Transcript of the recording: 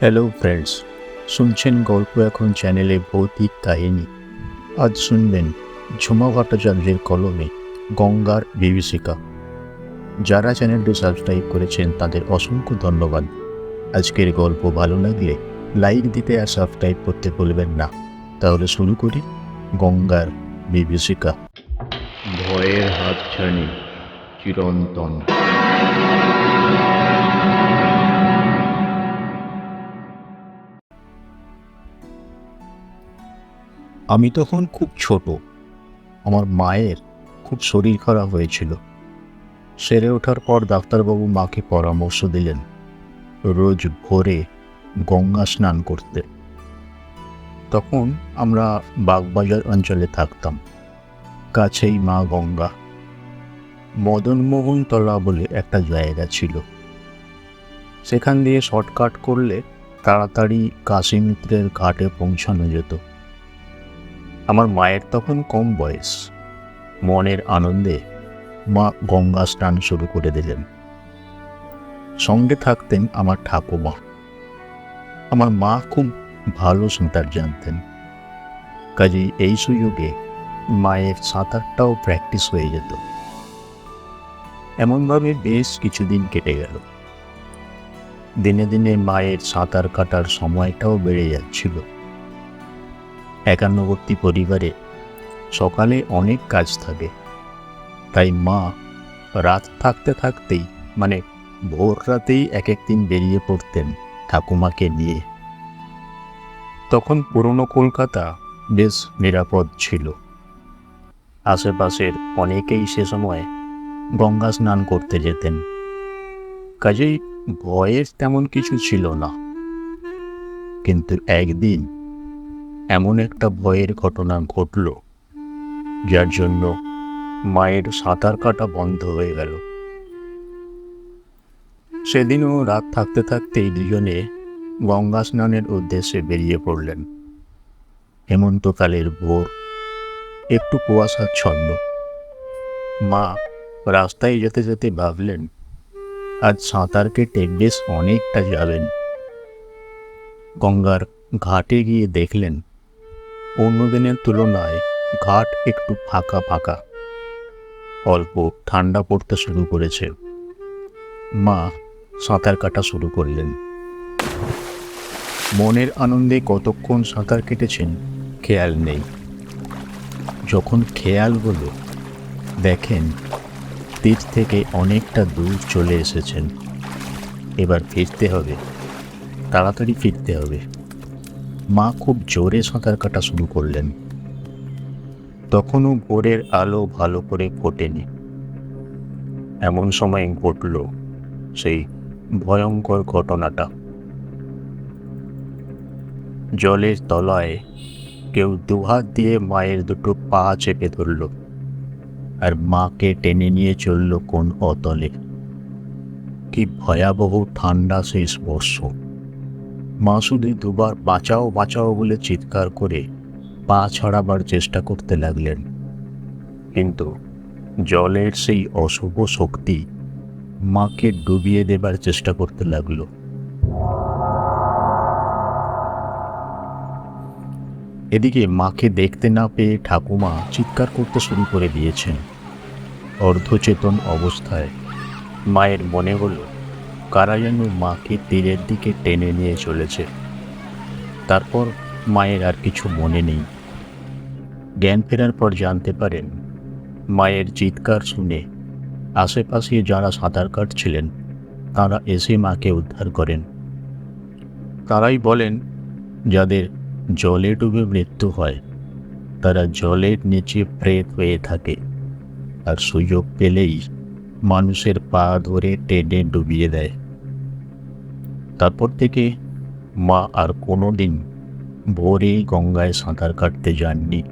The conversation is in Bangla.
হ্যালো ফ্রেন্ডস শুনছেন গল্প এখন চ্যানেলে ভৌতিক কাহিনী। আজ শুনবেন ঝুমা ভট্টাচার্যের কলমে গঙ্গার বিভীষিকা। যারা চ্যানেলটি সাবস্ক্রাইব করেছেন, তাদের অসংখ্য ধন্যবাদ। আজকের গল্প ভালো লাগলে লাইক দিতে আর সাবস্ক্রাইব করতে ভুলবেন না। তাহলে শুরু করি গঙ্গার বিভীষিকা। ভয়ের হাতছানি, চিরন্তন। আমি তখন খুব ছোট। আমার মায়ের খুব শরীর খারাপ হয়েছিল। সেরে ওঠার পর ডাক্তারবাবু মাকে পরামর্শ দিলেন রোজ ভোরে গঙ্গা স্নান করতে। তখন আমরা বাগবাজার অঞ্চলে থাকতাম। কাছেই মা গঙ্গা। মদনমোহন তলা বলে একটা জায়গা ছিল। সেখান দিয়ে শর্টকাট করলে তাড়াতাড়ি কাশীমিত্রের ঘাটে পৌঁছানো যেত। আমার মায়ের তখন কম বয়স। মনের আনন্দে মা গঙ্গা স্নান শুরু করে দিলেন। সঙ্গে থাকতেন আমার ঠাকুমা। আমার মা খুব ভালো সাঁতার জানতেন। কাজে এই সুযোগে মায়ের সাঁতারটাও প্র্যাকটিস হয়ে যেত। এমনভাবে বেশ কিছুদিন কেটে গেল। দিনে দিনে মায়ের সাঁতার কাটার সময়টাও বেড়ে যাচ্ছিল। একান্নবর্তী পরিবারে সকালে অনেক কাজ থাকে। তাই মা রাত থাকতে থাকতেই মানে ভোর রাতেই এক একদিন বেরিয়ে পড়তেন ঠাকুমাকে নিয়ে। তখন পুরনো কলকাতা বেশ নিরাপদ ছিল। আশেপাশের অনেকেই সে সময় গঙ্গা স্নান করতে যেতেন। কাজেই ভয়ের তেমন কিছু ছিল না। কিন্তু একদিন এমন একটা ভয়ের ঘটনা ঘটল, যার জন্য মায়ের সাঁতার কাটা বন্ধ হয়ে গেল। সেদিনও রাত থাকতে থাকতেই দুজনে গঙ্গা স্নানের উদ্দেশ্যে বেরিয়ে পড়লেন। হেমন্তকালের ভোর, একটু কুয়াশাচ্ছন্ন মা, রাস্তায় যেতে যেতে ভাবলেন, আজ সাঁতার কেটে বেশ অনেকটা যাবেন। গঙ্গার ঘাটে গিয়ে দেখলেন অন্য দিনের তুলনায় ঘাট একটু ফাঁকা ফাঁকা। অল্প ঠান্ডা পড়তে শুরু করেছে। মা, সাঁতার কাটা শুরু করলেন। মনের আনন্দে কতক্ষণ সাঁতার কেটেছেন খেয়াল নেই। যখন খেয়াল হলো, দেখেন তীর থেকে অনেকটা দূর চলে এসেছেন। এবার ফিরতে হবে। তাড়াতাড়ি ফিরতে হবে। মা খুব জোরে সাঁতার কাটা শুরু করলেন। তখনও ভোরের আলো ভালো করে ফোটেনি। এমন সময় ঘটল সেই ভয়ঙ্কর ঘটনাটা। জলের তলায় কেউ দুহাত দিয়ে মায়ের দুটো পা চেপে ধরল আর মাকে টেনে নিয়ে চলল কোন অতলে। কি ভয়াবহ ঠান্ডা সেই স্পর্শ মা শুধু দুবার বাঁচাও বাঁচাও বলে চিৎকার করে পা ছড়াবার চেষ্টা করতে লাগলেন। কিন্তু জলের সেই অশুভ শক্তি মাকে ডুবিয়ে দেবার চেষ্টা করতে লাগল। এদিকে মাকে দেখতে না পেয়ে ঠাকুমা চিৎকার করতে শুরু করে দিয়েছেন। অর্ধচেতন অবস্থায় মায়ের মনে হলো কারা যেন মাকে তীরের দিকে টেনে নিয়ে চলেছে। তারপর মায়ের আর কিছু মনে নেই। জ্ঞান ফেরার পর জানতে পারেন, মায়ের চিৎকার শুনে আশেপাশে যারা সাঁতার কাটছিলেন, তারা এসে মাকে উদ্ধার করেন। তারাই বলেন, যাদের জলে ডুবে মৃত্যু হয়, তারা জলের নিচে প্রেত হয়ে থাকে, আর সুযোগ পেলেই মানুষের পা ধরে টেনে ডুবিয়ে দেয়। তারপর থেকে মা আর কোনো দিন ভোরে গঙ্গায় সাঁতার কাটতে যাননি।